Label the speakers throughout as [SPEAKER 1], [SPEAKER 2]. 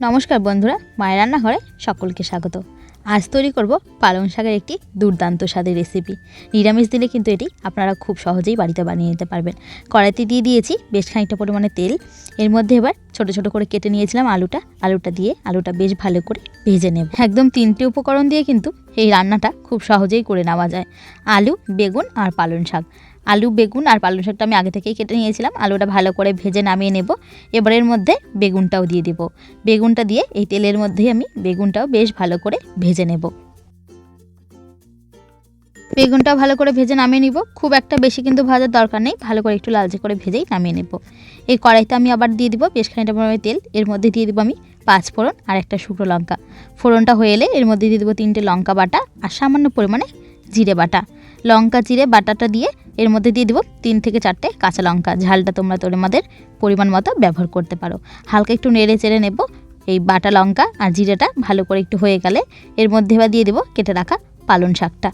[SPEAKER 1] নমস্কার বন্ধুরা, মায়ের রান্নাঘরে সকলকে স্বাগত। আজ তৈরি করব পালং শাকের একটি দুর্দান্ত স্বাদের রেসিপি নিরামিষ দিলে কিন্তু এটি আপনারা খুব সহজেই বাড়িতে বানিয়ে নিতে পারবেন। কড়াইতে দিয়ে দিয়েছি বেশ খানিকটা পরিমাণে তেল। এর মধ্যে এবার ছোট ছোট করে কেটে নিয়েছিলাম আলুটা। আলুটা দিয়ে আলুটা বেশ ভালো করে ভেজে নেব। একদম তিনটে উপকরণ দিয়ে কিন্তু এই রান্নাটা খুব সহজেই করে নেওয়া যায়। আলু, বেগুন আর পালং শাক। আলু, বেগুন আর পালং শাকটা আমি আগে থেকেই কেটে নিয়েছিলাম। আলুটা ভালো করে ভেজে নামিয়ে নেব। এবার এর মধ্যে বেগুনটাও দিয়ে দিব। বেগুনটা দিয়ে এই তেলের মধ্যেই আমি বেগুনটাও বেশ ভালো করে ভেজে নেব। বেগুনটাও ভালো করে ভেজে নামিয়ে নিব। খুব একটা বেশি কিন্তু ভাজার দরকার নেই। ভালো করে একটু লালচে করে ভেজেই নামিয়ে নেব। এই কড়াইতে আমি আবার দিয়ে দিব বেশ খানিকটা পরিমাণে তেল। এর মধ্যে দিয়ে দিব আমি পাঁচ ফোড়ন আর একটা শুকনো লঙ্কা। ফোড়নটা হয়ে এলে এর মধ্যে দিয়ে দেবো তিনটে লঙ্কা বাটা আর সামান্য পরিমাণে জিরে বাটা। লঙ্কা, জিরে, বাটাটা দিয়ে এর মধ্যে দিয়ে দেবো তিন থেকে চারটে কাঁচা লঙ্কা। ঝালটা তোমরা তোমাদের পরিমাণ মতো ব্যবহার করতে পারো। হালকা একটু নেড়ে চেড়ে নেব। এই বাটা লঙ্কা আর জিরেটা ভালো করে একটু হয়ে গেলে এর মধ্যে এবার দিয়ে দেবো কেটে রাখা পালং শাকটা।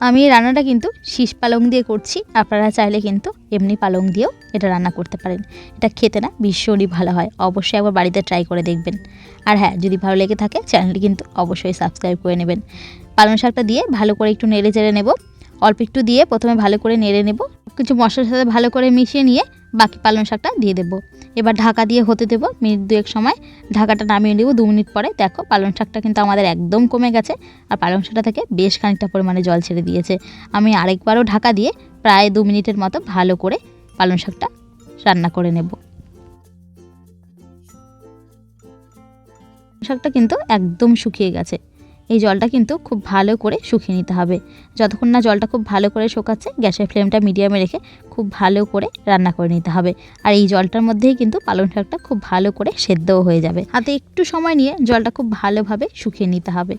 [SPEAKER 1] আমি এই রান্নাটা কিন্তু শীষ পালং দিয়ে করছি। আপনারা চাইলে কিন্তু এমনি পালং দিয়েও এটা রান্না করতে পারেন। এটা খেতে না ভীষণই ভালো হয়। অবশ্যই একবার বাড়িতে ট্রাই করে দেখবেন। আর হ্যাঁ যদি ভালো লেগে থাকে, চ্যানেলটি কিন্তু অবশ্যই সাবস্ক্রাইব করে নেবেন। পালং শাকটা দিয়ে ভালো করে একটু নেড়ে চেড়ে নেব। অল্প একটু দিয়ে প্রথমে ভালো করে নেড়ে নেব। কিছু মশলার সাথে ভালো করে মিশিয়ে নিয়ে বাকি পালং শাকটা দিয়ে দেবো। এবার ঢাকা দিয়ে হতে দেবো মিনিট দুয়েক সময়। ঢাকাটা নামিয়ে নেব দু মিনিট পরে। দেখো, পালং শাকটা কিন্তু আমাদের একদম কমে গেছে আর পালং শাকটা থেকে বেশ খানিকটা পরিমাণে জল ছেড়ে দিয়েছে। আমি আরেকবারও ঢাকা দিয়ে প্রায় দু মিনিটের মতো ভালো করে পালং শাকটা রান্না করে নেব। শাকটা কিন্তু একদম শুকিয়ে গেছে। এই জলটা কিন্তু খুব ভালো করে শুকিয়ে নিতে হবে। যতক্ষণ না জলটা খুব ভালো করে শোকাচ্ছে, গ্যাসের ফ্লেমটা মিডিয়ামে রেখে খুব ভালো করে রান্না করে নিতে হবে। আর এই জলটার মধ্যেই কিন্তু পালং শাকটা খুব ভালো করে সেদ্ধও হয়ে যাবে। হাতে একটু সময় নিয়ে জলটা খুব ভালোভাবে শুকিয়ে নিতে হবে।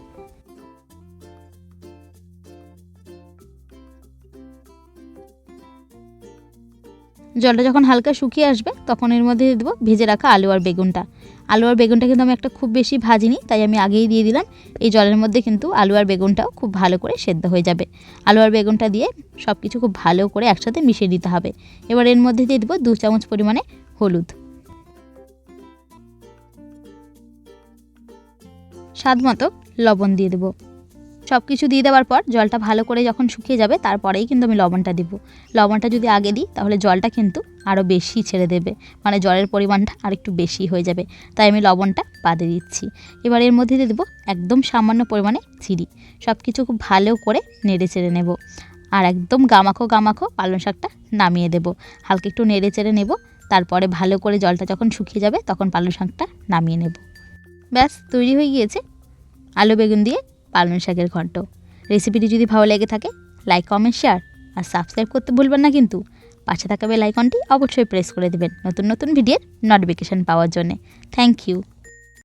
[SPEAKER 1] জলটা যখন হালকা শুকিয়ে আসবে, তখন এর মধ্যে দিয়ে দেবো ভেজে রাখা আলু আর বেগুনটা। আলু আর বেগুনটা কিন্তু আমি একটা খুব বেশি ভাজিনি, তাই আমি আগেই দিয়ে দিলাম। এই জলের মধ্যে কিন্তু আলু আর বেগুনটাও খুব ভালো করে সেদ্ধ হয়ে যাবে। আলু আর বেগুনটা দিয়ে সব কিছু খুব ভালো করে একসাথে মিশিয়ে দিতে হবে। এবার এর মধ্যে দিয়ে দেবো দু চামচ পরিমাণে হলুদ। স্বাদ মতো লবণ দিয়ে দেবো। সব কিছু দিয়ে দেওয়ার পর জলটা ভালো করে যখন শুকিয়ে যাবে, তারপরেই কিন্তু আমি লবণটা দেবো। লবণটা যদি আগে দিই, তাহলে জলটা কিন্তু আরও বেশি ছেড়ে দেবে। মানে জলের পরিমাণটা আর একটু বেশি হয়ে যাবে। তাই আমি লবণটা বাদে দিচ্ছি। এবার এর মধ্যে দিয়ে দেবো একদম সামান্য পরিমাণে চিড়ি। সব কিছু খুব ভালো করে নেড়ে চেড়ে নেব। আর একদম গামাখো গামাখো পালং শাকটা নামিয়ে দেব। হালকা একটু নেড়ে চেড়ে নেব। তারপরে ভালো করে জলটা যখন শুকিয়ে যাবে, তখন পালং শাকটা নামিয়ে নেব। ব্যাস, তৈরি হয়ে গিয়েছে আলু বেগুন দিয়ে পালং শাকের ঘন্ট। রেসিপিটি যদি ভালো লেগে থাকে লাইক কমেন্ট শেয়ার আর সাবস্ক্রাইব করতে ভুলবেন না কিন্তু। পাশে থাকা বেল আইকনটি অবশ্যই প্রেস করে দেবেন নতুন নতুন ভিডিওর নোটিফিকেশান পাওয়ার জন্যে। Thank you